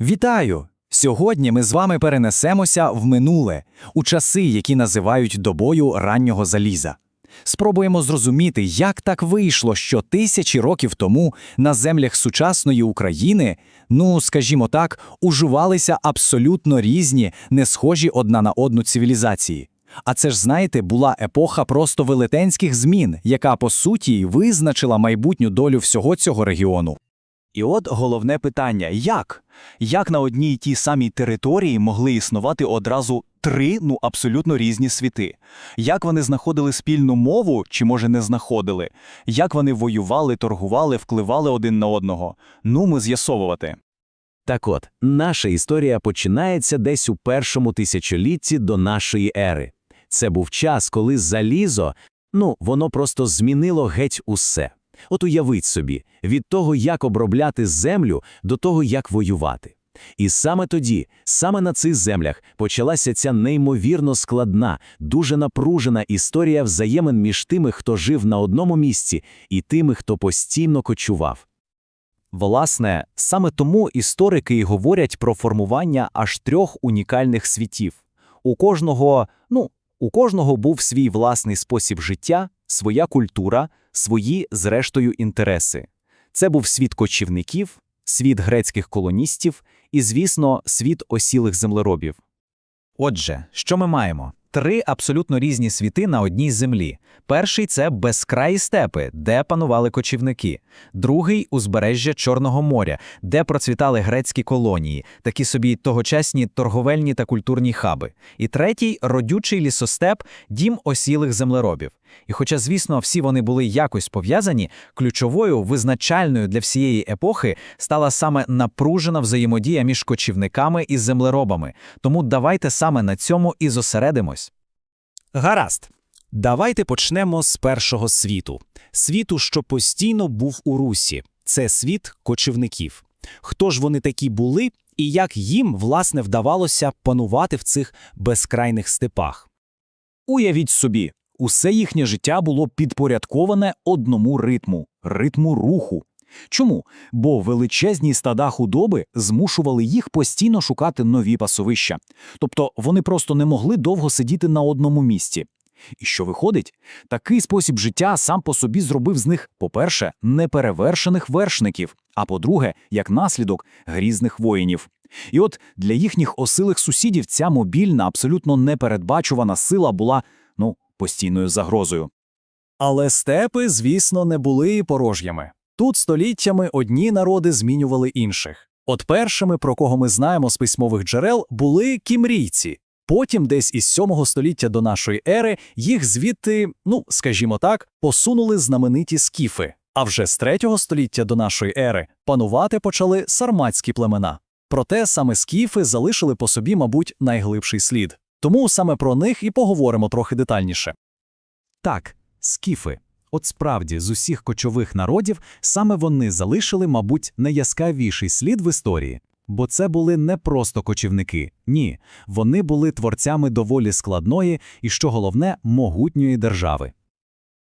Вітаю! Сьогодні ми з вами перенесемося в минуле, у часи, які називають добою раннього заліза. Спробуємо зрозуміти, як так вийшло, що тисячі років тому на землях сучасної України, ну скажімо так, уживалися абсолютно різні, не схожі одна на одну цивілізації. А це ж, знаєте, була епоха просто велетенських змін, яка по суті визначила майбутню долю всього цього регіону. І от головне питання: як? Як на одній й тій самій території могли існувати одразу три ну абсолютно різні світи? Як вони знаходили спільну мову, чи може не знаходили? Як вони воювали, торгували, впливали один на одного? Ну, ми з'ясовувати. Так от, наша історія починається десь у першому тисячолітті до нашої ери. Це був час, коли залізо, ну, воно просто змінило геть усе. От уявіть собі, від того, як обробляти землю, до того, як воювати. І саме тоді, саме на цих землях, почалася ця неймовірно складна, дуже напружена історія взаємин між тими, хто жив на одному місці, і тими, хто постійно кочував. Власне, саме тому історики й говорять про формування аж трьох унікальних світів. У кожного, ну, у кожного був свій власний спосіб життя, своя культура, свої, зрештою, інтереси. Це був світ кочівників, світ грецьких колоністів і, звісно, світ осілих землеробів. Отже, що ми маємо? Три абсолютно різні світи на одній землі. Перший це безкраї степи, де панували кочівники. Другий узбережжя Чорного моря, де процвітали грецькі колонії, такі собі тогочасні торговельні та культурні хаби. І третій родючий лісостеп, дім осілих землеробів. І хоча, звісно, всі вони були якось пов'язані, ключовою визначальною для всієї епохи стала саме напружена взаємодія між кочівниками і землеробами. Тому давайте саме на цьому і зосередимось. Гаразд. Давайте почнемо з першого світу. Світу, що постійно був у русі. Це світ кочівників. Хто ж вони такі були і як їм, власне, вдавалося панувати в цих безкрайних степах? Уявіть собі, усе їхнє життя було підпорядковане одному ритму ритму руху. Чому? Бо величезні стада худоби змушували їх постійно шукати нові пасовища. Тобто вони просто не могли довго сидіти на одному місці. І що виходить? Такий спосіб життя сам по собі зробив з них, по-перше, неперевершених вершників, а по-друге, як наслідок, грізних воїнів. І от для їхніх осилих сусідів ця мобільна, абсолютно непередбачувана сила була, ну, постійною загрозою. Але степи, звісно, не були порожніми. Тут століттями одні народи змінювали інших. От першими, про кого ми знаємо з письмових джерел, були кімрійці. Потім, десь із 7 століття до нашої ери, їх звідти, ну скажімо так, посунули знамениті скіфи. А вже з 3 століття до нашої ери панувати почали сарматські племена. Проте саме скіфи залишили по собі, мабуть, найглибший слід. Тому саме про них і поговоримо трохи детальніше. Так, скіфи. От справді, з усіх кочових народів саме вони залишили, мабуть, найяскравіший слід в історії. Бо це були не просто кочівники, ні, вони були творцями доволі складної і, що головне, могутньої держави.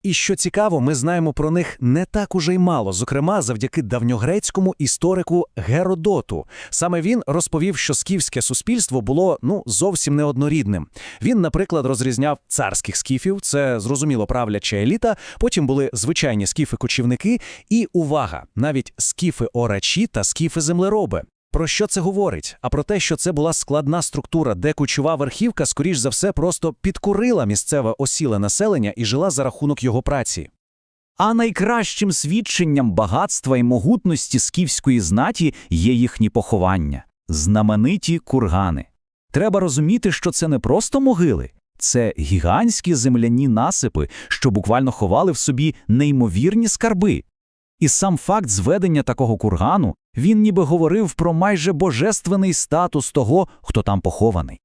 І що цікаво, ми знаємо про них не так уже й мало, зокрема завдяки давньогрецькому історику Геродоту. Саме він розповів, що скіфське суспільство було ну зовсім неоднорідним. Він, наприклад, розрізняв царських скіфів, це зрозуміло правляча еліта. Потім були звичайні скіфи-кочівники, і увага, навіть скіфи-орачі та скіфи-землероби. Про що це говорить? А про те, що це була складна структура, де кучова верхівка, скоріш за все, просто підкурила місцеве осіле населення і жила за рахунок його праці. А найкращим свідченням багатства і могутності скіфської знаті є їхні поховання знамениті кургани. Треба розуміти, що це не просто могили, це гігантські земляні насипи, що буквально ховали в собі неймовірні скарби. І сам факт зведення такого кургану він ніби говорив про майже божественний статус того, хто там похований.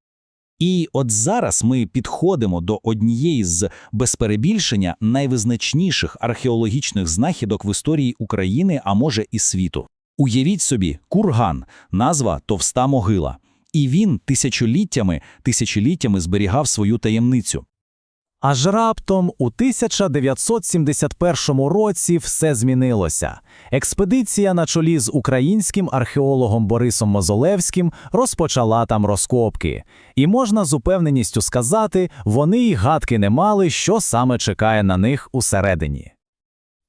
І от зараз ми підходимо до однієї з без перебільшення найвизначніших археологічних знахідок в історії України, а може і світу. Уявіть собі, курган, назва товста могила, і він тисячоліттями, тисячоліттями зберігав свою таємницю. Аж раптом у 1971 році все змінилося. Експедиція на чолі з українським археологом Борисом Мозолевським розпочала там розкопки. І можна з упевненістю сказати, вони й гадки не мали, що саме чекає на них усередині.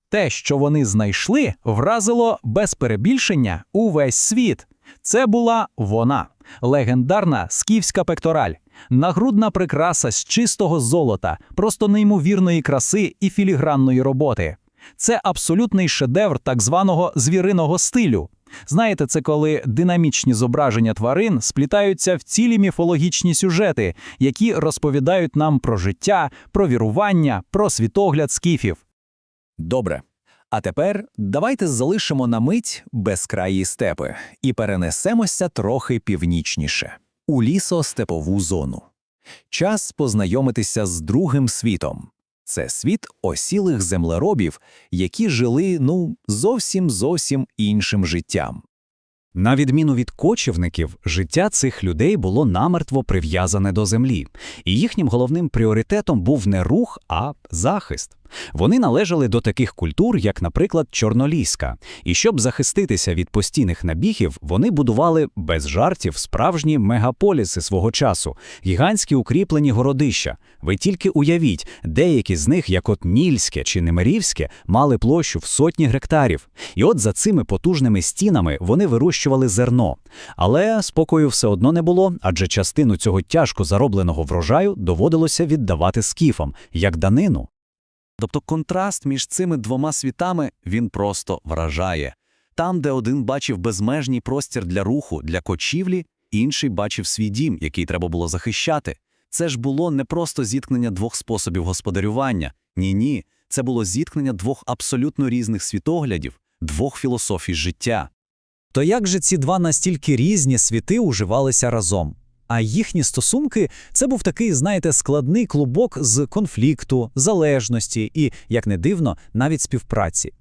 Те, що вони знайшли, вразило без перебільшення увесь світ. Це була вона, легендарна скіфська пектораль, нагрудна прикраса з чистого золота, просто неймовірної краси і філігранної роботи. Це абсолютний шедевр так званого звіриного стилю. Знаєте, це коли динамічні зображення тварин сплітаються в цілі міфологічні сюжети, які розповідають нам про життя, про вірування, про світогляд скіфів. Добре. А тепер давайте залишимо на мить безкраї степи і перенесемося трохи північніше у лісо-степову зону. Час познайомитися з другим світом. Це світ осілих землеробів, які жили, ну, зовсім зовсім іншим життям. На відміну від кочівників, життя цих людей було намертво прив'язане до землі, і їхнім головним пріоритетом був не рух, а захист. Вони належали до таких культур, як, наприклад, Чорноліська. І щоб захиститися від постійних набігів, вони будували без жартів справжні мегаполіси свого часу, гігантські укріплені городища. Ви тільки уявіть, деякі з них, як от Нільське чи Немирівське, мали площу в сотні гектарів. І от за цими потужними стінами вони вирощували зерно. Але спокою все одно не було, адже частину цього тяжко заробленого врожаю доводилося віддавати скіфам, як данину. Тобто контраст між цими двома світами він просто вражає. Там, де один бачив безмежний простір для руху, для кочівлі, інший бачив свій дім, який треба було захищати. Це ж було не просто зіткнення двох способів господарювання. Ні-ні, це було зіткнення двох абсолютно різних світоглядів, двох філософій життя. То як же ці два настільки різні світи уживалися разом? А їхні стосунки це був такий, знаєте, складний клубок з конфлікту, залежності і, як не дивно, навіть співпраці.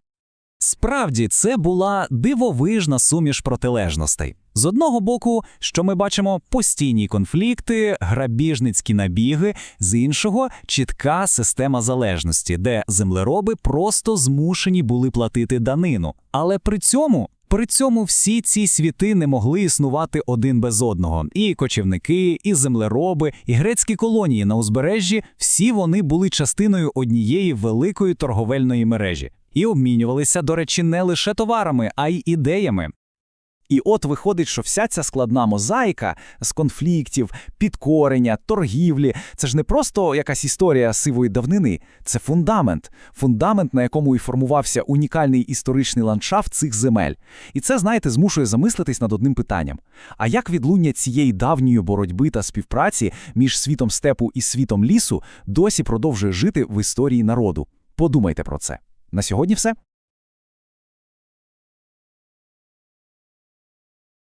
Справді, це була дивовижна суміш протилежностей. З одного боку, що ми бачимо постійні конфлікти, грабіжницькі набіги, з іншого чітка система залежності, де землероби просто змушені були платити данину. Але при цьому при цьому всі ці світи не могли існувати один без одного. І кочівники, і землероби, і грецькі колонії на узбережжі всі вони були частиною однієї великої торговельної мережі і обмінювалися, до речі, не лише товарами, а й ідеями. І от виходить, що вся ця складна мозаїка з конфліктів, підкорення, торгівлі це ж не просто якась історія сивої давнини, це фундамент, фундамент, на якому і формувався унікальний історичний ландшафт цих земель. І це, знаєте, змушує замислитись над одним питанням: а як відлуння цієї давньої боротьби та співпраці між світом степу і світом лісу досі продовжує жити в історії народу? Подумайте про це. На сьогодні все.